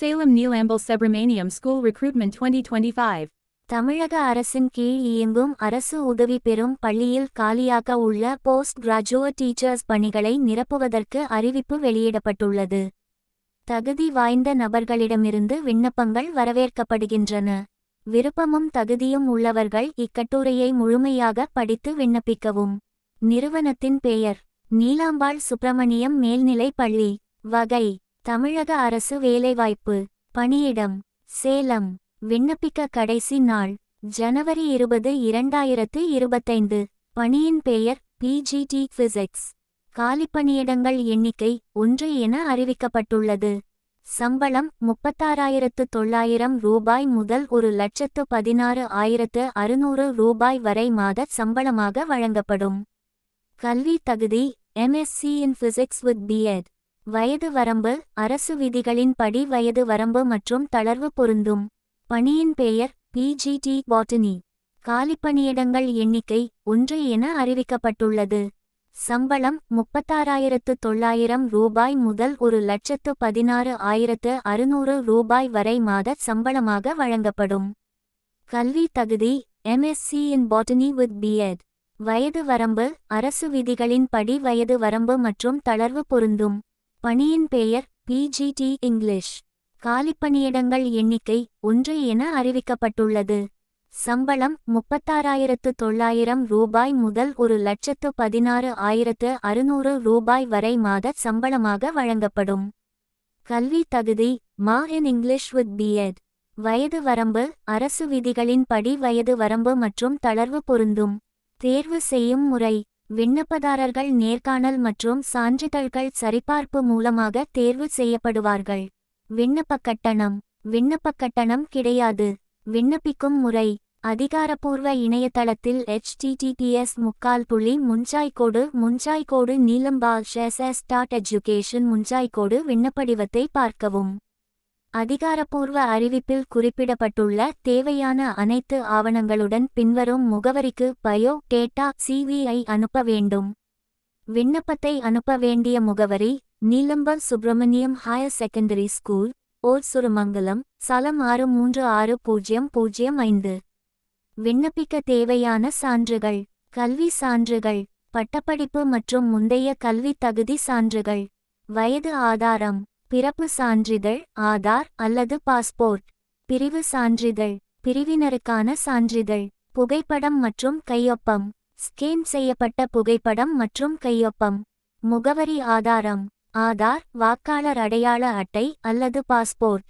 Salem Neelambal Subramaniam School Recruitment 2025. தமிழக அரசின் கீழ் இயங்கும் அரசு உதவி பெறும் பள்ளியில் காலியாக உள்ள போஸ்ட் கிராஜுவேட் டீச்சர்ஸ் பணிகளை நிரப்புவதற்கு அறிவிப்பு வெளியிடப்பட்டுள்ளது. தகுதி வாய்ந்த நபர்களிடமிருந்து விண்ணப்பங்கள் வரவேற்கப்படுகின்றன. விருப்பமும் தகுதியும் உள்ளவர்கள் இக்கட்டுரையை முழுமையாக படித்து விண்ணப்பிக்கவும். நிறுவனத்தின் பெயர் நீலாம்பாள் சுப்பிரமணியம் மேல்நிலை பள்ளி வகை தமிழக அரசு வேலைவாய்ப்பு பணியிடம் சேலம் விண்ணப்பிக்க கடைசி நாள் ஜனவரி இருபது இரண்டாயிரத்து இருபத்தைந்து. பணியின் பெயர் பிஜிடி பிசிக்ஸ் காலிப்பணியிடங்கள் எண்ணிக்கை ஒன்று என அறிவிக்கப்பட்டுள்ளது. சம்பளம் முப்பத்தாறாயிரத்து தொள்ளாயிரம் ரூபாய் முதல் ஒரு லட்சத்து பதினாறு ஆயிரத்து அறுநூறு ரூபாய் வரை மாத சம்பளமாக வழங்கப்படும். கல்வி தகுதி MSc in physics with BEd வயது வரம்பு அரசு விதிகளின்படி வயது வரம்பு மற்றும் தளர்வு பொருந்தும். பணியின் பெயர் பிஜிடி பாட்டனி காலிப்பணியிடங்கள் எண்ணிக்கை ஒன்று என அறிவிக்கப்பட்டுள்ளது. சம்பளம் முப்பத்தாறாயிரத்து தொள்ளாயிரம் ரூபாய் முதல் ஒரு லட்சத்து பதினாறு ஆயிரத்து அறுநூறு ரூபாய் வரை மாத சம்பளமாக வழங்கப்படும். கல்வி தகுதி MSc in botany with BEd வயது வரம்பு அரசு விதிகளின்படி வயது வரம்பு மற்றும் தளர்வு பொருந்தும். பணியின் பெயர் பிஜிடி இங்கிலீஷ் காலிப்பணியிடங்கள் எண்ணிக்கை ஒன்று என அறிவிக்கப்பட்டுள்ளது. சம்பளம் முப்பத்தாறாயிரத்து தொள்ளாயிரம் ரூபாய் முதல் ஒரு லட்சத்து பதினாறு ஆயிரத்து அறுநூறு ரூபாய் வரை மாத சம்பளமாக வழங்கப்படும். கல்வி தகுதி மா இன் இங்கிலீஷ் வித் பிஎட் வயது வரம்பு அரசு விதிகளின்படி வயது வரம்பு மற்றும் தளர்வு பொருந்தும். தேர்வு செய்யும் முறை விண்ணப்பதாரர்கள் நேர்காணல் மற்றும் சான்றிதழ்கள் சரிபார்ப்பு மூலமாக தேர்வு செய்யப்படுவார்கள். விண்ணப்பக் கட்டணம். விண்ணப்பக் கட்டணம் கிடையாது. விண்ணப்பிக்கும் முறை. அதிகாரப்பூர்வ இணையதளத்தில் ஹெச்டிடிபிஎஸ் முக்கால் புள்ளி முன்சாய்கோடு முன்சாய்கோடு நீலம்பால் ஷெசஸ் டாட் எஜுகேஷன் முஞ்சாய்கோடு விண்ணப்படிவத்தை பார்க்கவும். அதிகாரப்பூர்வ அறிவிப்பில் குறிப்பிடப்பட்டுள்ள தேவையான அனைத்து ஆவணங்களுடன் பின்வரும் முகவரிக்கு பயோ டேட்டா சிவிஐ அனுப்ப வேண்டும். விண்ணப்பத்தை அனுப்ப வேண்டிய முகவரி Nilambar Subramaniam higher secondary school ஓர் சுருமங்கலம் சலம் ஆறு மூன்று ஆறு பூஜ்ஜியம் பூஜ்ஜியம் ஐந்து. விண்ணப்பிக்க தேவையான சான்றுகள் கல்வி சான்றுகள் பட்டப்படிப்பு மற்றும் முந்தைய கல்வி தகுதி சான்றுகள் வயது ஆதாரம் பிறப்பு சான்றிதழ் ஆதார் அல்லது பாஸ்போர்ட். பிரிவு சான்றிதழ் பிரிவினருக்கான சான்றிதழ் புகைப்படம் மற்றும் கையொப்பம். ஸ்கேன் செய்யப்பட்ட புகைப்படம் மற்றும் கையொப்பம். முகவரி ஆதாரம் ஆதார் வாக்காளர் அடையாள அட்டை அல்லது பாஸ்போர்ட்.